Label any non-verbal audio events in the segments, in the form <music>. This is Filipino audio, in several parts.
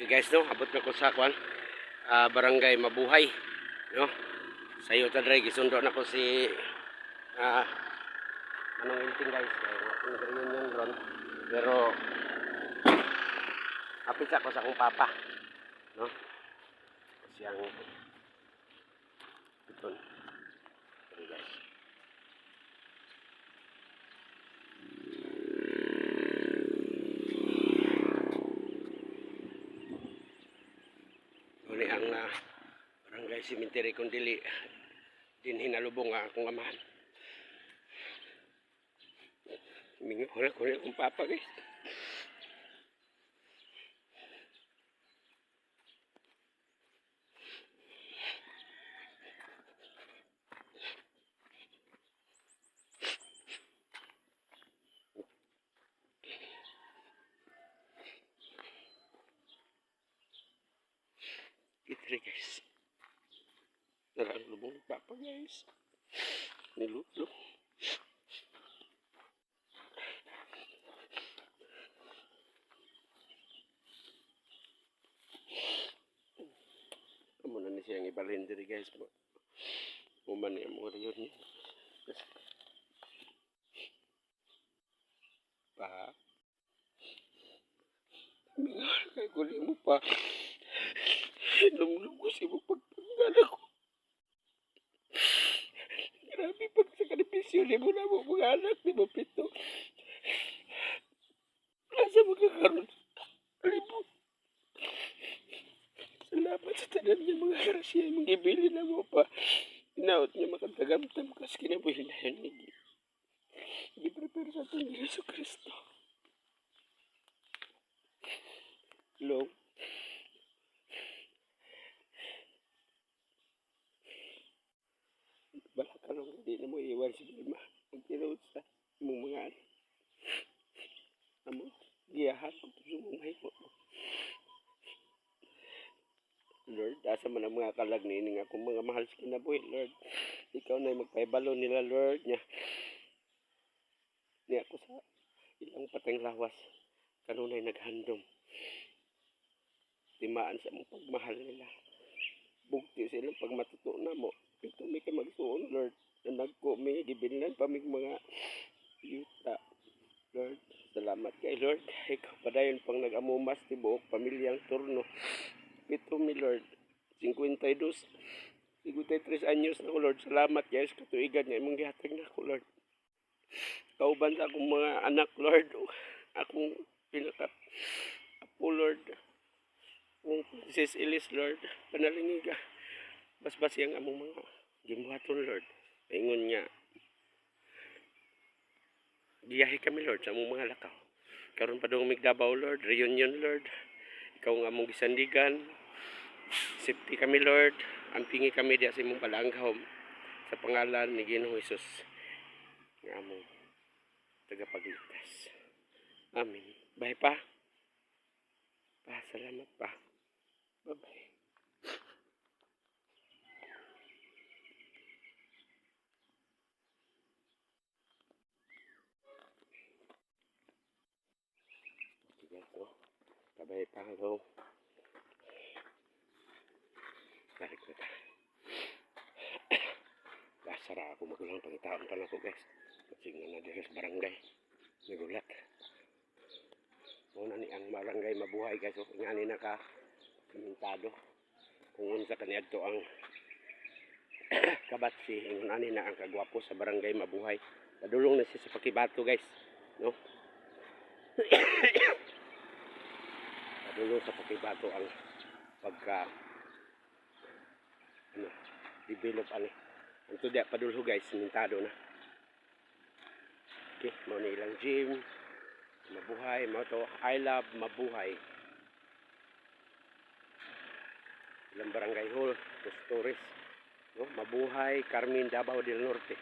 Okay guys, no, abot na ko sa kwan. ah, barangay Mabuhay, no. Sa iyo ta dre gisundo na ko si ah Manong Inting guys, kaya nag-reunion ron. Pero apit ako sa akong papa, no. Siyang iton. Okay guys. Uli ang uh, barangay cemetery kung dili din hinalubong ang akong amahan. Mingo ko na kunin akong papa guys. Itri guys. Nararamdaman ng papa guys. Niluto. Amo na ni siyang ibalhin diri guys. Uman niya mo rin yun. Pa. Mingal kay kuli mo pa. Lumulong ko si mo pagpanggalan ko. Grabe pag sa ni mo na mo mga anak ni mo pito. Nasa magkakaroon. Alibot. Salamat sa tanan niya mga karasya yung ibili na mo pa. Inaot niya makatagamtam kas kinabuhilayan ni Di. Di prepare sa itong Yeso Kristo. Long. Bala ka lang, hindi na mo iwan si Vilma. Ang tinood sa mong mga anak. Amo, giyahan ko sa mumay mo. Lord, asa man ang mga kalag ni ining akong mga mahal sa kinabuhi, Lord. Ikaw na yung magpaibalo nila, Lord, niya. Ni ako sa ilang pateng lawas. Kanunay naghandom. Timaan sa mong pagmahal nila. Bugti silang pag matuto na mo. Ito may ka magsuon, Lord. Na nagko may gibilan pa may mga yuta. Lord, salamat kay Lord. Ikaw pa dayon pang nag-amumas ti buok pamilyang turno. Ito mi Lord. 52. 53 anyos na ko, Lord. Salamat sa katuigan niya. Imong gihatag na ko, Lord. Kauban sa akong mga anak, Lord. Akong pinaka apo, Lord. Kung Sis Elise, Lord. Panalingin ka. Basbas yang among mga gimuhaton, Lord. Ingon niya. Giyahe kami, Lord, sa among mga lakaw. Karon pa daw migdabaw, Lord. Reunion, Lord. Ikaw ang among gisandigan. Safety kami, Lord. Ampingi kami diya sa imong palanghom. Sa pangalan ni Ginoong Jesus. Nga among tagapagligtas. Amen. Bye pa. Pa, salamat pa. Bye-bye. Tigas ko. Kabay pa ako. Balik ko ta. Basara ako magulang pagitaon pa na ako guys. Kasi nga na dito sa barangay. Nagulat. Muna ni ang barangay mabuhay guys. So, nga ni naka kamintado. Kung unsa kaniad to ang <clears throat> kabatsi. Ingon ani na ang kagwapo sa barangay mabuhay. Padulong na siya sa pakibato guys. No? <clears throat> Padulong sa pakibato ang pagka ano, develop ani. Ang tudya padulho guys, mintado na. Okay, mo na ilang gym. Mabuhay, mo to I love mabuhay. Ilang barangay hall, Tostores. No, mabuhay, Carmen Davao del Norte.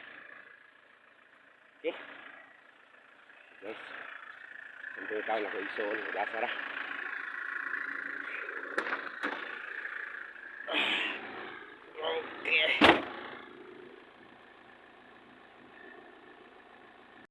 Okay. Guys, ang tao na ko isuon, gasara. Okay.